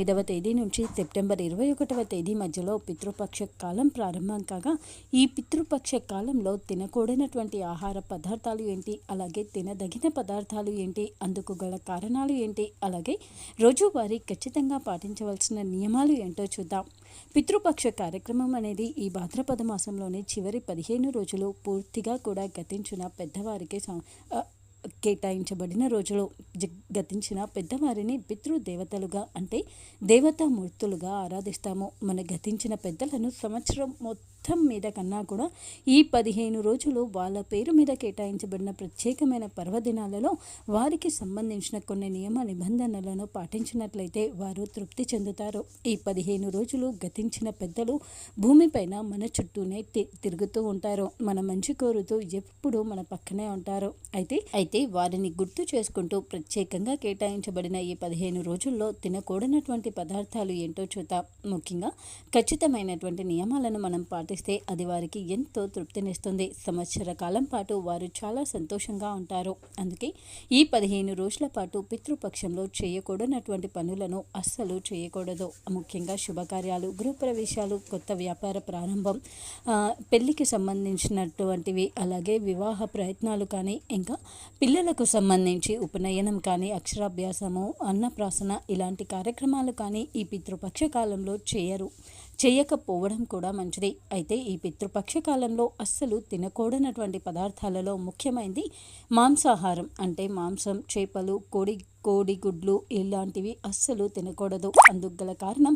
తొమ్మిదవ తేదీ నుంచి సెప్టెంబర్ ఇరవై ఒకటవ తేదీ మధ్యలో పితృపక్ష కాలం ప్రారంభం కాగా ఈ పితృపక్ష కాలంలో తినకూడనటువంటి ఆహార పదార్థాలు ఏంటి? అలాగే తినదగిన పదార్థాలు ఏంటి? అందుకు గల కారణాలు ఏంటి? అలాగే రోజువారీ ఖచ్చితంగా పాటించవలసిన నియమాలు ఏంటో చూద్దాం. పితృపక్ష కార్యక్రమం అనేది ఈ భాద్రపద మాసంలోని చివరి పదిహేను రోజులు పూర్తిగా కూడా గతించిన పెద్దవారికి కేటాయించబడిన రోజులు గతించిన పెద్దవారిని పితృదేవతలుగా అంటే దేవతామూర్తులుగా ఆరాధిస్తాము. మన గతించిన పెద్దలను సంవత్సరం మొత్తం మీద కన్నా కూడా ఈ పదిహేను రోజులు వాళ్ళ పేరు మీద కేటాయించబడిన ప్రత్యేకమైన పర్వదినాలలో వారికి సంబంధించిన కొన్ని నియమ నిబంధనలను పాటించినట్లయితే వారు తృప్తి చెందుతారు. ఈ పదిహేను రోజులు గతించిన పెద్దలు భూమిపైన మన చుట్టూనే తి- తిరుగుతూ ఉంటారు. మన మంచి కోరుతూ ఎప్పుడూ మన పక్కనే ఉంటారు. అయితే అయితే వారిని గుర్తు చేసుకుంటూ ప్రత్యేకంగా కేటాయించబడిన ఈ పదిహేను రోజుల్లో తినకూడనటువంటి పదార్థాలు ఏంటో చూద్దాం. ముఖ్యంగా ఖచ్చితమైనటువంటి నియమాలను మనం పాటిస్తే అది వారికి ఎంతో తృప్తినిస్తుంది. సంవత్సర కాలం పాటు వారు చాలా సంతోషంగా ఉంటారు. అందుకే ఈ పదిహేను రోజుల పాటు పితృపక్షంలో చేయకూడనటువంటి పనులను అస్సలు చేయకూడదు. ముఖ్యంగా శుభకార్యాలు గృహప్రవేశాలు కొత్త వ్యాపార ప్రారంభం పెళ్ళికి సంబంధించినటువంటివి అలాగే వివాహ ప్రయత్నాలు కానీ ఇంకా పిల్లలకు సంబంధించి ఉపనయనం కానీ అక్షరాభ్యాసము అన్నప్రాసన ఇలాంటి కార్యక్రమాలు కానీ ఈ పితృపక్ష కాలంలో చేయరు. చేయకపోవడం కూడా మంచిది. అయితే ఈ పితృపక్ష కాలంలో అస్సలు తినకూడనటువంటి పదార్థాలలో ముఖ్యమైనది మాంసాహారం. అంటే మాంసం చేపలు కోడి కోడిగుడ్లు ఇలాంటివి అస్సలు తినకూడదు. అందుకు గల కారణం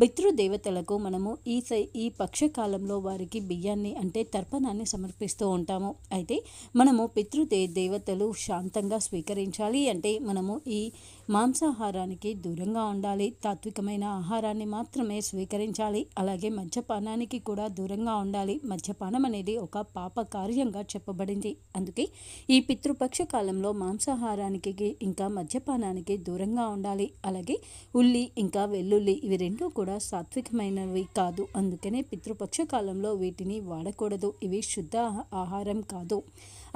పితృదేవతలకు మనము ఈ సై ఈ పక్షకాలంలో వారికి బియ్యాన్ని అంటే తర్పణాన్ని సమర్పిస్తూ ఉంటాము. అయితే మనము పితృదే దేవతలు శాంతంగా స్వీకరించాలి అంటే మనము ఈ మాంసాహారానికి దూరంగా ఉండాలి. తాత్వికమైన ఆహారాన్ని మాత్రమే స్వీకరించాలి. అలాగే మద్యపానానికి కూడా దూరంగా ఉండాలి. మద్యపానం అనేది ఒక పాప కార్యంగా చెప్పబడింది. అందుకే ఈ పితృపక్ష కాలంలో మాంసాహారానికి ఇంకా మద్యపానానికి దూరంగా ఉండాలి. అలాగే ఉల్లి ఇంకా వెల్లుల్లి ఇవి రెండు కూడా సాత్వికమైనవి కాదు. అందుకనే పితృపక్ష కాలంలో వీటిని వాడకూడదు. ఇవి శుద్ధ ఆహారం కాదు.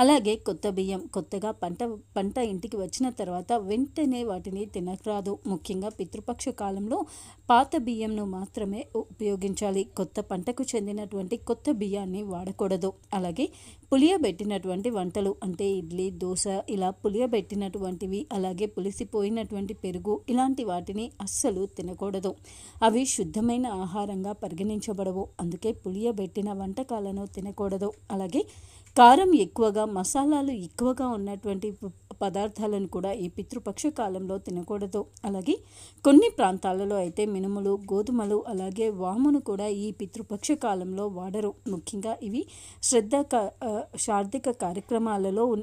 అలాగే కొత్త బియ్యం కొత్తగా పంట పంట ఇంటికి వచ్చిన తర్వాత వెంటనే వాటిని తినరాదు. ముఖ్యంగా పితృపక్ష కాలంలో పాత బియ్యంను మాత్రమే ఉపయోగించాలి. కొత్త పంటకు చెందినటువంటి కొత్త బియ్యాన్ని వాడకూడదు. అలాగే పులియబెట్టినటువంటి వంటలు అంటే ఇడ్లీ దోశ ఇలా పులియబెట్టినటువంటివి అలాగే పులిసిపోయినటువంటి పెరుగు ఇలాంటి వాటిని అస్సలు తినకూడదు. అవి శుద్ధమైన ఆహారంగా పరిగణించబడవు. అందుకే పులియబెట్టిన వంటకాలను తినకూడదు. అలాగే కారం ఎక్కువగా మసాలాలు ఎక్కువగా ఉన్నటువంటి పదార్థాలను కూడా ఈ పితృపక్ష కాలంలో తినకూడదు. అలాగే కొన్ని ప్రాంతాలలో అయితే మినుములు గోధుమలు అలాగే వామును కూడా ఈ పితృపక్ష కాలంలో వాడరు. ముఖ్యంగా ఇవి శ్రద్ధ క- శార్థిక కార్యక్రమాలలో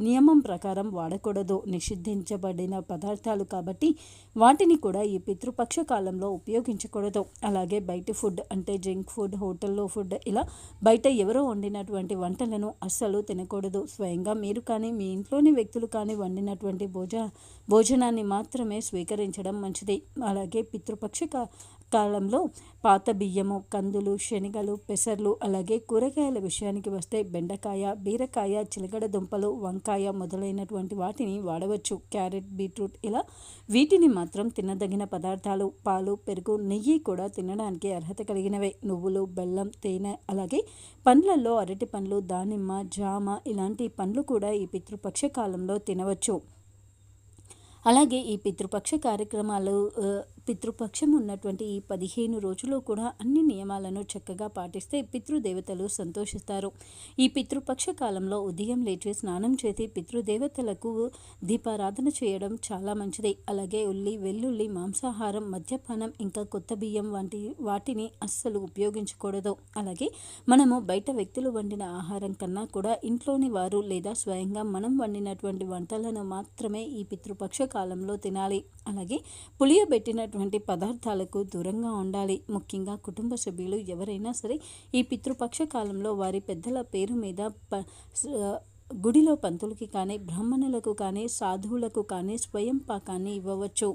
నియమం ప్రకారం వాడకూడదు. నిషిద్ధించబడిన పదార్థాలు కాబట్టి వాటిని కూడా ఈ పితృపక్ష కాలంలో ఉపయోగించకూడదు. అలాగే బయట ఫుడ్ అంటే జంక్ ఫుడ్ హోటల్లో ఫుడ్ ఇలా బయట ఎవరో వండినటువంటి వంటలను అస్సలు తినకూడదు. స్వయంగా మీరు కానీ మీ ఇంట్లోని వ్యక్తులు కానీ వండినటువంటి భోజ భోజనాన్ని మాత్రమే స్వీకరించడం మంచిది. అలాగే పితృపక్ష కాలంలో పాత బియ్యము కందులు శనగలు పెసర్లు అలాగే కూరగాయల విషయానికి వస్తే బెండకాయ బీరకాయ చిలకడ దుంపలు వంకాయ మొదలైనటువంటి వాటిని వాడవచ్చు. క్యారెట్ బీట్రూట్ ఇలా వీటిని మాత్రం తినదగిన పదార్థాలు. పాలు పెరుగు నెయ్యి కూడా తినడానికి అర్హత కలిగినవే. నువ్వులు బెల్లం తేనె అలాగే పండ్లలో అరటి పండ్లు దానిమ్మ జామ ఇలాంటి పండ్లు కూడా ఈ పితృపక్ష కాలంలో తినవచ్చు. అలాగే ఈ పితృపక్ష కార్యక్రమాలు పితృపక్షం ఉన్నటువంటి ఈ పదిహేను రోజులు కూడా అన్ని నియమాలను చక్కగా పాటిస్తే పితృదేవతలు సంతోషిస్తారు. ఈ పితృపక్ష కాలంలో ఉదయం లేచి స్నానం చేసి పితృదేవతలకు దీపారాధన చేయడం చాలా మంచిది. అలాగే ఉల్లి వెల్లుల్లి మాంసాహారం మద్యపానం ఇంకా కొత్త బియ్యం వంటి వాటిని అస్సలు ఉపయోగించకూడదు. అలాగే మనము బయట వ్యక్తులు వండిన ఆహారం కన్నా కూడా ఇంట్లోని వారు లేదా స్వయంగా మనం వండినటువంటి వంటలను మాత్రమే ఈ పితృపక్ష కాలంలో తినాలి. అలాగే పులియబెట్టినటువంటి పదార్థాలకు దూరంగా ఉండాలి. ముఖ్యంగా కుటుంబ సభ్యులు ఎవరైనా సరే ఈ పితృపక్ష కాలంలో వారి పెద్దల పేరు మీద ప గుడిలో పంతులకి కానీ బ్రాహ్మణులకు కానీ సాధువులకు కానీ స్వయం పాకాన్ని ఇవ్వవచ్చు.